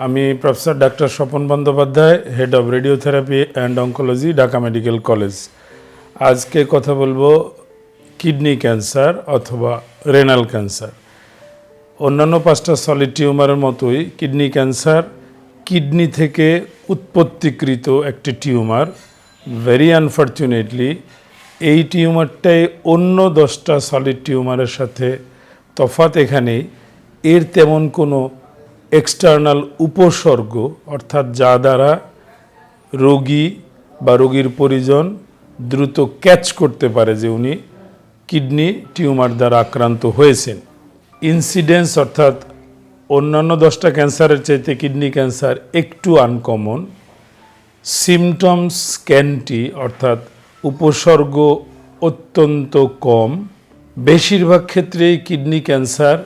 আমি professor doctor Swapan Bandyopadhyay head of radiotherapy and oncology Dhaka medical college আজকে কথা বলব কিডনি ক্যান্সার অথবা রেনাল ক্যান্সার অন্যান্য পাঁচটা সলিড টিউমারের মতোই কিডনি ক্যান্সার কিডনি থেকে উৎপত্তিকৃত একটি টিউমার ভেরি আনফর্চুনেটলি এই টিউমারটাই অন্য দশটা সলিড টিউমারের সাথে তফাৎ এখানেই। এর তেমন কোনো এক্সটার্নাল উপসর্গ, অর্থাৎ যা দ্বারা রোগী বা রোগীর পরিজন দ্রুত ক্যাচ করতে পারে যে উনি কিডনি টিউমার দ্বারা আক্রান্ত হয়েছেন। ইনসিডেন্স অর্থাৎ অন্যান্য দশটা ক্যান্সারের চাইতে কিডনি ক্যান্সার একটু আনকমন সিমটমস স্ক্যানটি অর্থাৎ উপসর্গ অত্যন্ত কম। বেশিরভাগ ক্ষেত্রেই কিডনি ক্যান্সার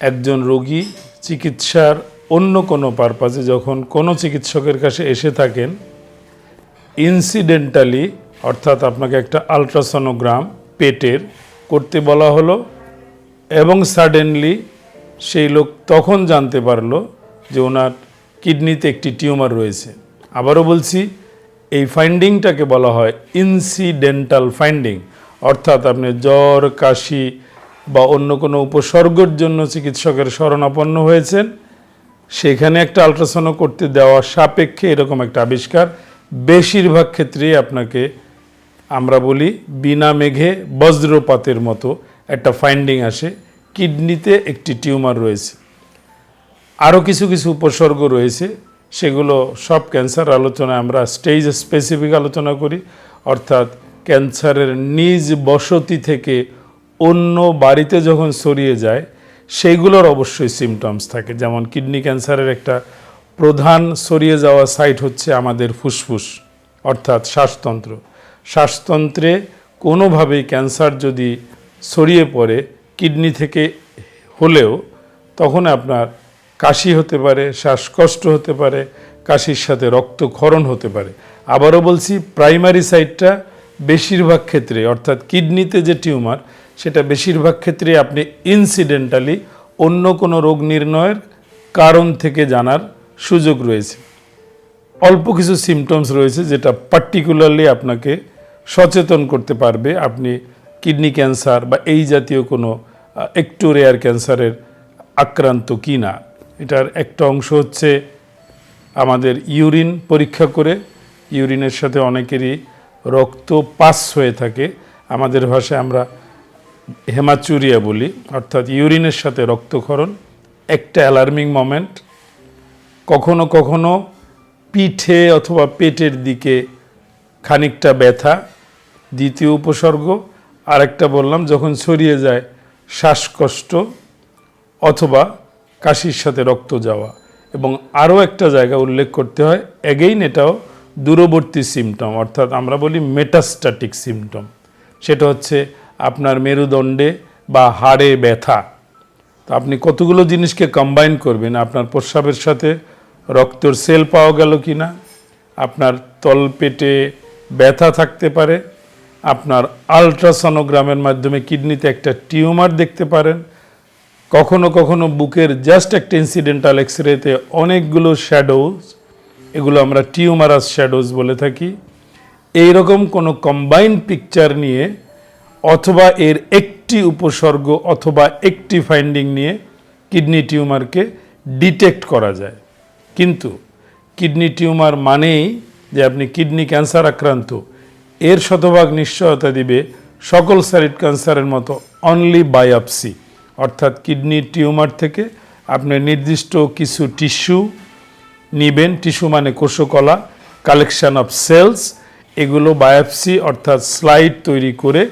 একজন রোগী চিকিৎসার অন্য কোনো পারপাজে যখন কোনো চিকিৎসকের কাছে এসে থাকেন ইনসিডেন্টালি অর্থাৎ আপনাকে একটা আলট্রাসনোগ্রাম পেটের করতে বলা হলো এবং সাডেনলি সেই লোক তখন জানতে পারল যে ওনার কিডনিতে একটি টিউমার রয়েছে। আবারও বলছি, এই ফাইন্ডিংটাকে বলা হয় ইনসিডেন্টাল ফাইন্ডিং অর্থাৎ আপনি জ্বর, কাশি বা অন্য কোনো উপসর্গের জন্য চিকিৎসকের শরণাপন্ন হয়েছেন, সেখানে একটা আলট্রাসাউন্ড করতে দেওয়া সাপেক্ষে এরকম একটা আবিষ্কার। বেশিরভাগ ক্ষেত্রেই আপনাকে আমরা বলি বিনা মেঘে বজ্রপাতের মতো একটা ফাইন্ডিং আসে। কিডনিতে একটি টিউমার রয়েছে। আরও কিছু কিছু উপসর্গ রয়েছে, সেগুলো সব ক্যান্সার আলোচনায় আমরা স্টেজ স্পেসিফিক আলোচনা করি। অর্থাৎ ক্যান্সারের নিজ বসতি থেকে অন্য বাড়িতে যখন ছড়িয়ে যায়, সেইগুলোর অবশ্যই সিমটমস থাকে। যেমন কিডনি ক্যান্সারের একটা প্রধান ছড়িয়ে যাওয়া সাইট হচ্ছে আমাদের ফুসফুস, অর্থাৎ শ্বাসতন্ত্র। শ্বাসতন্ত্রে কোনোভাবেই ক্যান্সার যদি ছড়িয়ে পড়ে কিডনি থেকে হলেও, তখন আপনার কাশি হতে পারে, শ্বাসকষ্ট হতে পারে, কাশির সাথে রক্তক্ষরণ হতে পারে। আবারও বলছি প্রাইমারি সাইটটা বেশিরভাগ ক্ষেত্রে, অর্থাৎ কিডনিতে যে টিউমার সেটা বেশিরভাগ ক্ষেত্রে আপনি ইনসিডেন্টালি অন্য কোনো রোগ নির্ণয়ের কারণ থেকে জানার সুযোগ রয়েছে। অল্প কিছু সিমটমস রয়েছে যেটা পার্টিকুলারলি আপনাকে সচেতন করতে পারবে। আপনি কিডনি ক্যান্সার বা এই জাতীয় কোনো একটু রেয়ার ক্যান্সারের আক্রান্ত কি না এটার একটা অংশ হচ্ছে আমাদের ইউরিন পরীক্ষা করে। ইউরিনের সাথে অনেকেরই রক্ত পাস হয়ে থাকে। আমাদের ভাষায় আমরা হেমাচুরিয়া বলি, অর্থাৎ ইউরিনের সাথে রক্তক্ষরণ, একটা অ্যালার্মিং মোমেন্ট কখনো কখনো পিঠে অথবা পেটের দিকে খানিকটা ব্যথা, দ্বিতীয় উপসর্গ, আরেকটা বললাম, যখন ছড়িয়ে যায় শ্বাসকষ্ট অথবা কাশির সাথে রক্ত যাওয়া। এবং আরও একটা জায়গা উল্লেখ করতে হয় এগেইন এটাও দূরবর্তী সিমটম অর্থাৎ আমরা বলি মেটাস্ট্যাটিক সিমটম সেটা হচ্ছে আপনার মেরুদণ্ডে বা হাড়ে ব্যথা। তো আপনি কতগুলো জিনিসকে কম্বাইন করবেন? আপনার প্রস্রাবের সাথে রক্তর সেল পাওয়া গেল কি না আপনার তলপেটে ব্যথা থাকতে পারে। আপনার আলট্রাসনোগ্রামের মাধ্যমে কিডনিতে একটা টিউমার দেখতে পারেন। কখনো কখনো বুকের জাস্ট একটা ইনসিডেন্টাল এক্স রেতে অনেকগুলো শ্যাডোজ এগুলো আমরা টিউমারাস শ্যাডোজ বলে থাকি। এইরকম কোনো কম্বাইন্ড পিকচার নিয়ে অথবা এর একটি উপসর্গ অথবা একটি ফাইন্ডিং নিয়ে কিডনি টিউমারকে ডিটেক্ট করা যায়। কিন্তু কিডনি টিউমার মানেই যে আপনি কিডনি ক্যান্সার আক্রান্ত, এর শতভাগ নিশ্চয়তা দিবে সকল স্যারিড ক্যান্সারের মতো অনলি বায়োপসি অর্থাৎ কিডনি টিউমার থেকে আপনি নির্দিষ্ট কিছু টিস্যু নিবেন টিস্যু মানে কোষকলা কালেকশন অফ সেলস এগুলো বায়োপসি অর্থাৎ স্লাইড তৈরি করে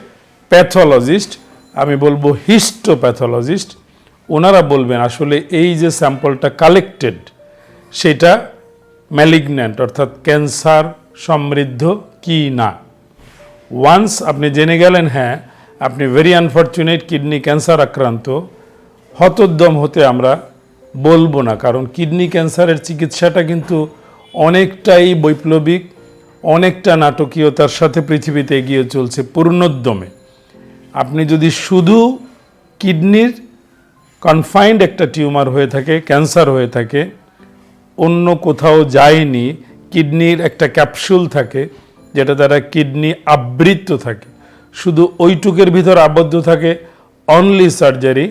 প্যাথোলজিস্ট আমি বলব হিস্টোপ্যাথোলজিস্ট ওনারা বলবেন আসলে এই যে স্যাম্পলটা কালেক্টেড সেটা ম্যালিগন্যান্ট অর্থাৎ ক্যান্সার সমৃদ্ধ কি না? ওয়ান্স আপনি জেনে গেলেন হ্যাঁ আপনি ভেরি আনফর্চুনেট কিডনি ক্যান্সার আক্রান্ত হতোদ্যম হতে আমরা বলব না, কারণ কিডনি ক্যান্সারের চিকিৎসাটা কিন্তু অনেকটাই বৈপ্লবিক, অনেকটা নাটকীয়তার সাথে পৃথিবীতে এগিয়ে চলছে পূর্ণোদ্যমে। আপনি যদি শুধু কিডনির কনফাইন্ড একটা টিউমার হয়ে থাকে, ক্যান্সার হয়ে থাকে, অন্য কোথাও যায়নি, কিডনির একটা ক্যাপসুল থাকে, যেটা দ্বারা কিডনি আবৃত থাকে, শুধু ওইটুকের ভিতর আবদ্ধ থাকে অনলি সার্জারি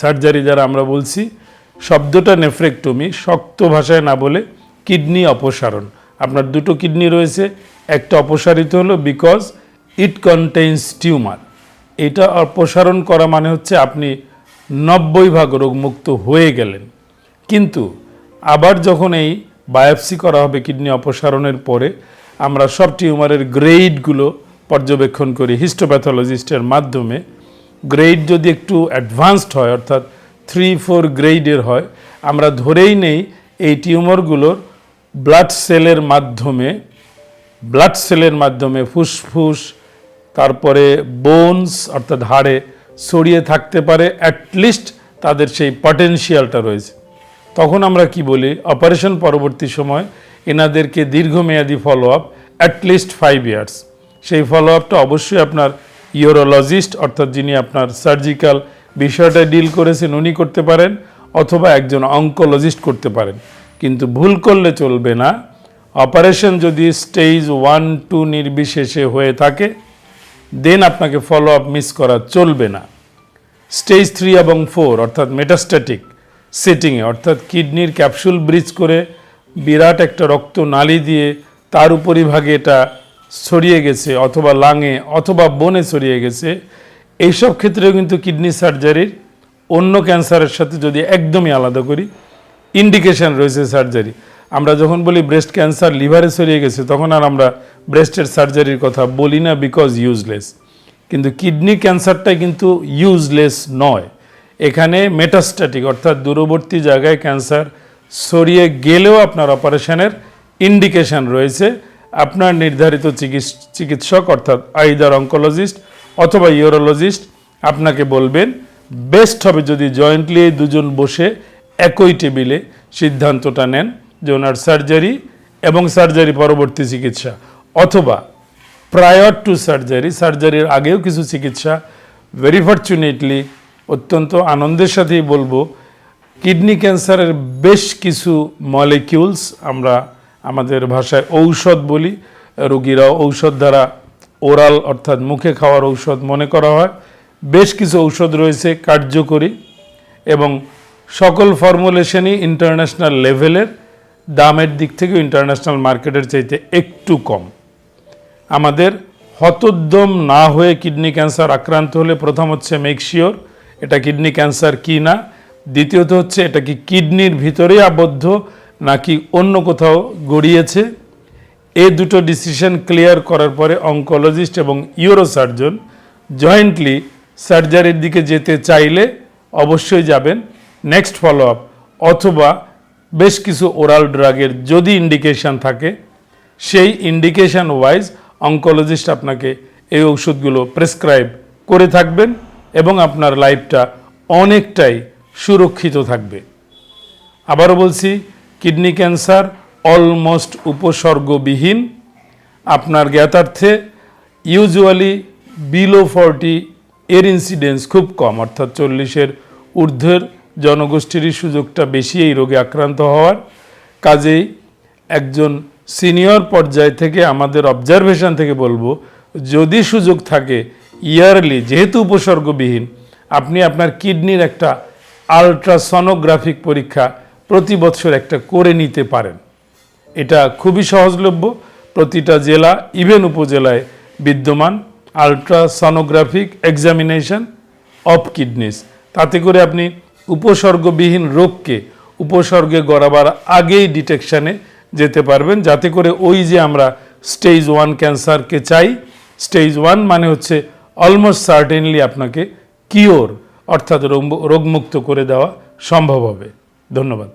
সার্জারি যারা আমরা বলছি, শব্দটা নেফ্রেক্টমি, শক্ত ভাষায় না বলে কিডনি অপসারণ। আপনার দুটো কিডনি রয়েছে, একটা অপসারিত হলো বিকজ ইট কন্টেইনস টিউমার এটা অপসারণ করা মানে হচ্ছে আপনি নব্বই ভাগ রোগমুক্ত হয়ে গেলেন। কিন্তু আবার যখন এই বায়োপসি করা হবে কিডনি অপসারণের পরে, আমরা সব টিউমারের গ্রেডগুলো পর্যবেক্ষণ করি হিস্টোপ্যাথোলজিস্টের মাধ্যমে। গ্রেড যদি একটু অ্যাডভান্সড হয়, অর্থাৎ থ্রি ফোর গ্রেডের হয়, আমরা ধরেই নেই এই টিউমারগুলোর ব্লাড সেলের মাধ্যমে, ব্লাড সেলের মাধ্যমে ফুসফুস তারপরে বোনস অর্থাৎ হাড়ে ছড়িয়ে থাকতে পারে অ্যাটলিস্ট তাদের সেই পটেনশিয়ালটা রয়েছে। তখন আমরা কি বলি অপারেশন পরবর্তী সময় এনাদেরকে দীর্ঘমেয়াদী follow up at least five years সেই ফলো আপটা অবশ্যই আপনার ইউরোলজিস্ট অর্থাৎ যিনি আপনার সার্জিক্যাল বিষয়টা ডিল করেছেন, উনি করতে পারেন, অথবা একজন অঙ্কোলজিস্ট করতে পারেন। কিন্তু ভুল করলে চলবে না। অপারেশন যদি স্টেজ ওয়ান টু নির্বিশেষে হয়ে থাকে দেন আপনাকে ফলো আপ মিস করা চলবে না। স্টেজ থ্রি এবং ফোর অর্থাৎ মেটাস্ট্যাটিক সেটিংয়ে অর্থাৎ কিডনির ক্যাপসুল ব্রিজ করে বিরাট একটা রক্ত নালি দিয়ে তার উপরিভাগে এটা ছড়িয়ে গেছে, অথবা লাঙে অথবা বনে ছড়িয়ে গেছে। এইসব ক্ষেত্রেও কিন্তু কিডনি সার্জারির অন্য ক্যান্সারের সাথে যদি একদমই আলাদা করি ইন্ডিকেশন রয়েছে সার্জারি আমরা যখন বলি ব্রেস্ট ক্যান্সার লিভারে ছড়িয়ে গেছে, তখন আর আমরা ব্রেস্টের সার্জারির কথা বলি না বিকজ ইউজলেস কিন্তু কিডনি ক্যান্সারটাই কিন্তু ইউজলেস নয়। এখানে মেটাস্ট্যাটিক অর্থাৎ দূরবর্তী জায়গায় ক্যান্সার ছড়িয়ে গেলেও আপনার অপারেশনের ইন্ডিকেশন রয়েছে। আপনার নির্ধারিত চিকিৎস- চিকিৎসক, অর্থাৎ আইদার অঙ্কোলজিস্ট অথবা ইউরোলজিস্ট আপনাকে বলবেন বেস্ট হবে যদি জয়েন্টলি দুজন বসে একই টেবিলে সিদ্ধান্তটা নেন। যে ওনার সার্জারি এবং সার্জারি পরবর্তী চিকিৎসা, অথবা প্রায়র টু সার্জারি সার্জারির আগেও কিছু চিকিৎসা ভেরি ফর্চুনেটলি অত্যন্ত আনন্দের সাথেই বলব কিডনি ক্যান্সারের বেশ কিছু মলিকিউলস আমরা আমাদের ভাষায় ঔষধ বলি রোগীরা ঔষধ দ্বারা ওরাল অর্থাৎ মুখে খাওয়ার ঔষধ মনে করা হয়, বেশ কিছু ঔষধ রয়েছে কার্যকরী এবং সকল ফর্মুলেশনই ইন্টারন্যাশনাল লেভেলের দামের দিক থেকে ইন্টারন্যাশনাল মার্কেটের চাইতে একটু কম। আমাদের হতোদ্যম না হয়ে কিডনি ক্যান্সার আক্রান্ত হলে প্রথম হচ্ছে মেক শিওর এটা কিডনি ক্যান্সার কি না, দ্বিতীয়ত হচ্ছে এটা কি কিডনির ভিতরেই আবদ্ধ নাকি অন্য কোথাও গড়িয়েছে। এই দুটো ডিসিশন ক্লিয়ার করার পরে অঙ্কোলজিস্ট এবং ইউরোসার্জন জয়েন্টলি সার্জারির দিকে যেতে চাইলে অবশ্যই যাবেন। নেক্সট ফলো আপ অথবা বেশ কিছু ওরাল ড্রাগের যদি ইন্ডিকেশন থাকে, সেই ইন্ডিকেশন ওয়াইজ অঙ্কোলজিস্ট আপনাকে এই ওষুধগুলো প্রেসক্রাইব করে থাকবেন এবং আপনার লাইফটা অনেকটাই সুরক্ষিত থাকবে। আবারও বলছি কিডনি ক্যান্সার অলমোস্ট উপসর্গবিহীন। আপনার জ্ঞাতার্থে ইউজুয়ালি বিলো ফর্টি এর ইনসিডেন্স খুব কম, অর্থাৎ চল্লিশের ঊর্ধ্বের জনগোষ্ঠীরই সুযোগটা বেশি এই রোগে আক্রান্ত হওয়ার। কাজেই একজন সিনিয়র পর্যায় থেকে আমাদের অবজারভেশন থেকে বলব, যদি সুযোগ থাকে ইয়ারলি, যেহেতু উপসর্গবিহীন, আপনি আপনার কিডনির একটা আলট্রাসনোগ্রাফিক পরীক্ষা প্রতি বছর একটা করে নিতে পারেন। এটা খুবই সহজলভ্য। প্রতিটা জেলা ইভেন উপজেলায় বিদ্যমান আলট্রাসনোগ্রাফিক এক্সামিনেশন অফ কিডনিস তাতে করে আপনি উপসর্গবিহীন রোগকে উপসর্গে গড়াবার আগেই ডিটেকশানে যেতে পারবেন। যাতে করে ওই যে আমরা স্টেজ ওয়ান ক্যান্সারকে চাই স্টেজ ওয়ান মানে হচ্ছে অলমোস্ট সার্টেনলি আপনাকে কিওর অর্থাৎ রোগ- রোগমুক্ত করে দেওয়া সম্ভব হবে। ধন্যবাদ।